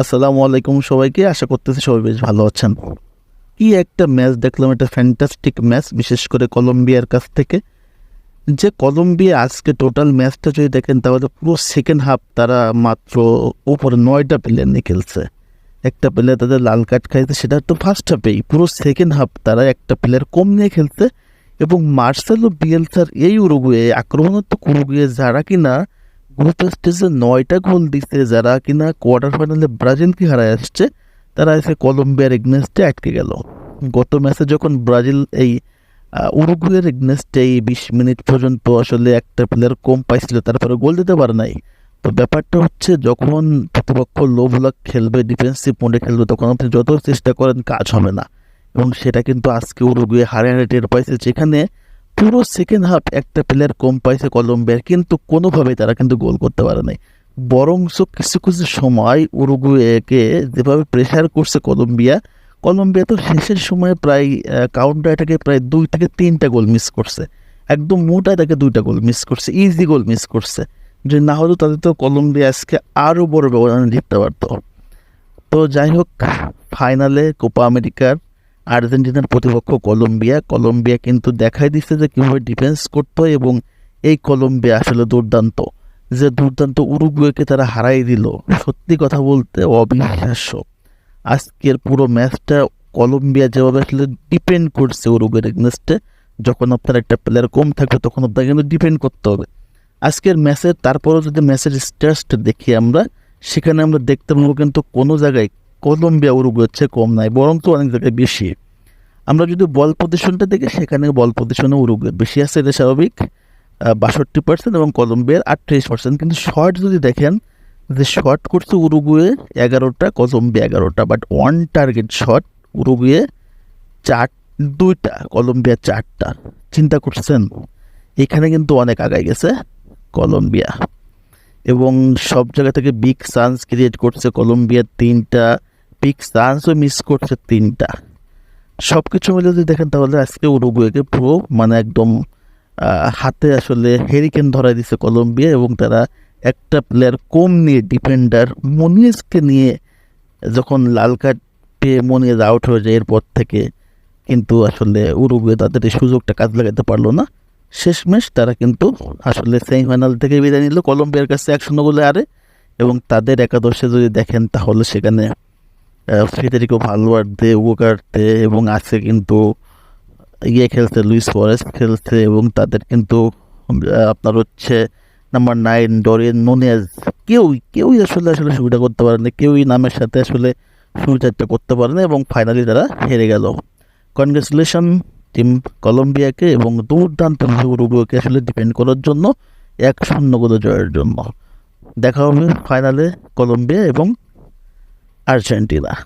আসসালামু আলাইকুম সবাইকে। আশা করতেছি সবাই বেশ ভালো আছেন। কি একটা ম্যাচ দেখলাম, একটা ফ্যান্টাস্টিক ম্যাচ, বিশেষ করে কলম্বিয়ার কাছ থেকে। যে কলম্বিয়া আজকে টোটাল ম্যাচটা যদি দেখেন, তাহলে পুরো সেকেন্ড হাফ তারা মাত্র উপরে নয়টা প্লেয়ার নিয়ে খেলছে। একটা প্লেয়ার তাদের লাল কার্ড খাইছে, সেটা তো ফার্স্ট হাফেই পুরো সেকেন্ড হাফ তারা একটা প্লেয়ার কম নিয়ে খেলছে। এবং মার্সেলো বিয়েলসার এই উরুগুয়ে, আক্রমণাত্মক উরুগুয়ে যারা কিনা গ্রুপ স্টেজে নয়টা গোল দিচ্ছে যারা কিনা কোয়ার্টার ফাইনালে ব্রাজিলকে হারায় আসছে, তারা এসে কলম্বিয়ার এগনেস্টে আটকে গেল। গত ম্যাচে যখন ব্রাজিল এই উরুগুয়ের এগনেস্টে এই বিশ মিনিট পর্যন্ত আসলে একটা প্লেয়ার কম পাইছিল, তারপরে গোল দিতে পারে নাই। তো ব্যাপারটা হচ্ছে যখন প্রতিপক্ষ লো ব্লক খেলবে ডিফেন্সিভ মোডে খেলবে, তখন আপনি যত চেষ্টা করেন কাজ হবে না। এবং সেটা কিন্তু আজকে উরুগুয়ে হারে হারে টের পাইছে, যেখানে পুরো সেকেন্ড হাফ একটা প্লেয়ার কম পাইছে কলম্বিয়ার, কিন্তু কোনোভাবেই তারা কিন্তু গোল করতে পারে নাই। বরংস কিছু কিছু সময় উরুগুয়েকে যেভাবে প্রেশার করছে কলম্বিয়া কলম্বিয়া তো শেষের সময় প্রায় কাউন্টার অ্যাটাকে প্রায় দুই থেকে তিনটা গোল মিস করছে। একদম মোটা তাকে দুইটা গোল মিস করছে ইজি গোল মিস করছে। যে না হলেও তাদের তো কলম্বিয়া আজকে আরও বড় ব্যবধানে জিততে পারতো। তো যাই হোক ফাইনালে কোপা আমেরিকার আর্জেন্টিনার প্রতিপক্ষ কলম্বিয়া। কলম্বিয়া কিন্তু দেখাই দিচ্ছে যে কীভাবে ডিফেন্স করতো এবং এই কলম্বিয়া আসলে দুর্দান্ত। যে দুর্দান্ত উরুগুয়েকে তারা হারাই দিল, সত্যি কথা বলতে অবিশ্বাস্য। আজকের পুরো ম্যাচটা কলম্বিয়া যেভাবে আসলে ডিপেন্ড করছে উরুগুয়ের এগনেস্টে যখন আপনার একটা প্লেয়ার কম থাকবে, তখন আপনাকে কিন্তু ডিপেন্ড করতে হবে। আজকের ম্যাচের তারপরেও যদি ম্যাচের স্ট্যাটসটা দেখি আমরা, সেখানে আমরা দেখতে পাবো কিন্তু কোনো জায়গায় কলম্বিয়া উরুগুয়ের চেয়ে কম নাই বরং তো অনেক জায়গায় বেশি। আমরা যদি বল পজিশনটা দেখি, সেখানে বল পজিশনে উরুগুয়ের বেশি আছে এটা স্বাভাবিক বাষট্টি পার্সেন্ট এবং কলম্বিয়ার আটত্রিশ পার্সেন্ট কিন্তু শর্ট যদি দেখেন, যে শর্ট করছে উরুগুয়ে এগারোটা, কলম্বিয়া এগারোটা but one target shot Uruguay চার, দুইটা, কলম্বিয়া চারটা। চিন্তা করছেন? এখানে কিন্তু অনেক আগায় গেছে কলম্বিয়া। এবং সব জায়গা থেকে বিগ চান্স ক্রিয়েট করছে কলম্বিয়ার তিনটা বিগ চান্সও মিস করছে তিনটা। সব কিছু মিলে যদি দেখেন তাহলে আজকে উরুগুয়েকে পুরো মানে একদম হাতে আসলে হেরিকেন ধরাই দিছে কলম্বিয়া এবং তারা একটা প্লেয়ার কম নিয়ে ডিফেন্ডার মনিয়েসকে নিয়ে যখন লাল কার্ড পেয়ে মনিয়েজ আউট হয়ে যায় এরপর থেকে কিন্তু আসলে উরুগুয়ে তাদের এই সুযোগটা কাজ লাগাতে পারল না। শেষমেশ তারা কিন্তু আসলে সেমিফাইনাল থেকে বিদায় নিল কলম্বিয়ার কাছে এক শূন্য গোলে আরে এবং তাদের একাদশে যদি দেখেন তাহলে সেখানে ফেদেরিকো ভালওয়ার্দে ওকার্তে এবং আছে কিন্তু ইয়ে খেলছে লুইস ফরেস্ট খেলছে এবং তাদের কিন্তু আপনার হচ্ছে নাম্বার নাইন ডরিয়ান নোনেজ কেউই কেউই আসলে আসলে সুবিধা করতে পারেনি, কেউই নামের সাথে আসলে সুবিধাটা করতে পারে না এবং ফাইনালি তারা হেরে গেল। কনগ্রেচুলেশন টিম কলম্বিয়াকে এবং দুর্দান্ত উরুগুয়াকে আসলে ডিপেন্ড করার জন্য এক শূন্য জয়ের জন্য। দেখা হবে ফাইনালে কলম্বিয়া এবং Argentina.